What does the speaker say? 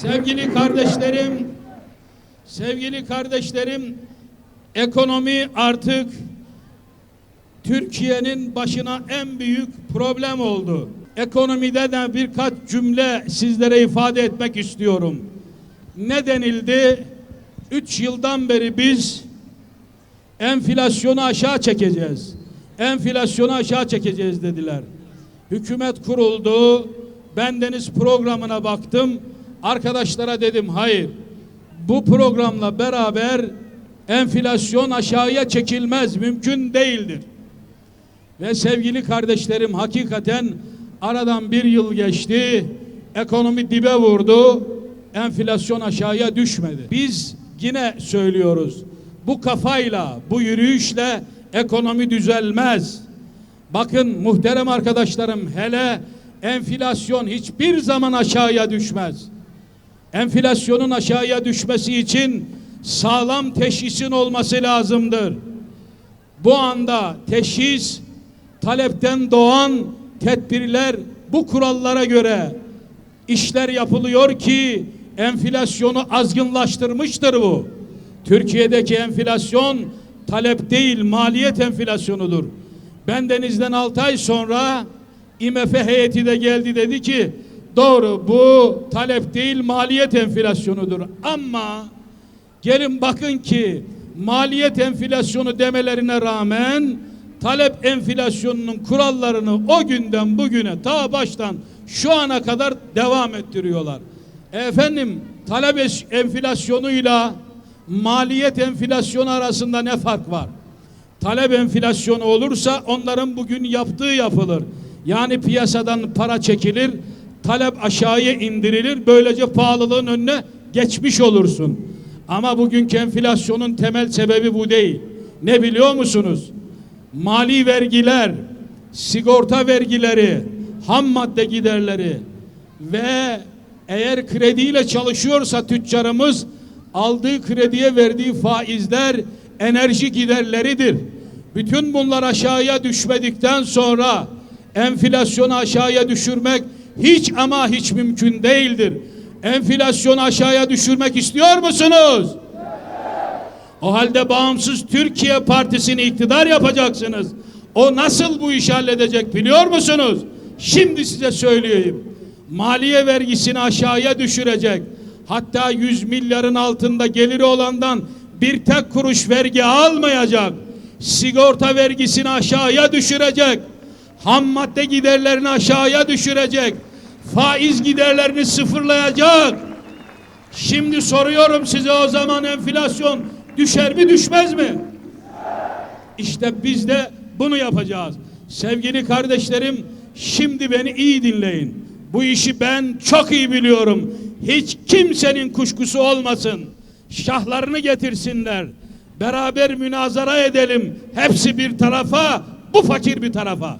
Sevgili kardeşlerim, sevgili kardeşlerim, ekonomi artık Türkiye'nin başına en büyük problem oldu. Ekonomide de birkaç cümle sizlere ifade etmek istiyorum. Ne denildi? Üç yıldan beri biz enflasyonu aşağı çekeceğiz. Enflasyonu aşağı çekeceğiz dediler. Hükümet kuruldu. Ben deniz programına baktım. Arkadaşlara dedim hayır. Bu programla beraber enflasyon aşağıya çekilmez. Mümkün değildir. Ve sevgili kardeşlerim hakikaten aradan bir yıl geçti. Ekonomi dibe vurdu. Enflasyon aşağıya düşmedi. Biz yine söylüyoruz. Bu kafayla, bu yürüyüşle ekonomi düzelmez. Bakın muhterem arkadaşlarım hele enflasyon hiçbir zaman aşağıya düşmez. Enflasyonun aşağıya düşmesi için sağlam teşhisin olması lazımdır. Bu anda teşhis talepten doğan tedbirler bu kurallara göre işler yapılıyor ki enflasyonu azgınlaştırmıştır bu. Türkiye'deki enflasyon talep değil maliyet enflasyonudur. Ben denizden 6 ay sonra IMF heyeti de geldi dedi ki doğru bu talep değil maliyet enflasyonudur. Ama gelin bakın ki maliyet enflasyonu demelerine rağmen talep enflasyonunun kurallarını o günden bugüne ta baştan şu ana kadar devam ettiriyorlar. Efendim talep enflasyonuyla maliyet enflasyonu arasında ne fark var? Talep enflasyonu olursa onların bugün yaptığı yapılır. Yani piyasadan para çekilir, talep aşağıya indirilir. Böylece pahalılığın önüne geçmiş olursun. Ama bugünkü enflasyonun temel sebebi bu değil. Ne biliyor musunuz? Mali vergiler, sigorta vergileri, ham madde giderleri ve eğer krediyle çalışıyorsa tüccarımız aldığı krediye verdiği faizler enerji giderleridir. Bütün bunlar aşağıya düşmedikten sonra enflasyonu aşağıya düşürmek hiç ama hiç mümkün değildir. Enflasyonu aşağıya düşürmek istiyor musunuz? O halde bağımsız Türkiye Partisi'ni iktidar yapacaksınız. O nasıl bu işi halledecek biliyor musunuz? Şimdi size söyleyeyim. Maliye vergisini aşağıya düşürecek. Hatta 100 milyarın altında geliri olandan bir tek kuruş vergi almayacak. Sigorta vergisini aşağıya düşürecek. Ham madde giderlerini aşağıya düşürecek. Faiz giderlerini sıfırlayacak. Şimdi soruyorum size o zaman enflasyon düşer mi düşmez mi? İşte biz de bunu yapacağız. Sevgili kardeşlerim şimdi beni iyi dinleyin. Bu işi ben çok iyi biliyorum. Hiç kimsenin kuşkusu olmasın. Şahlarını getirsinler. Beraber münazara edelim. Hepsi bir tarafa, bu fakir bir tarafa.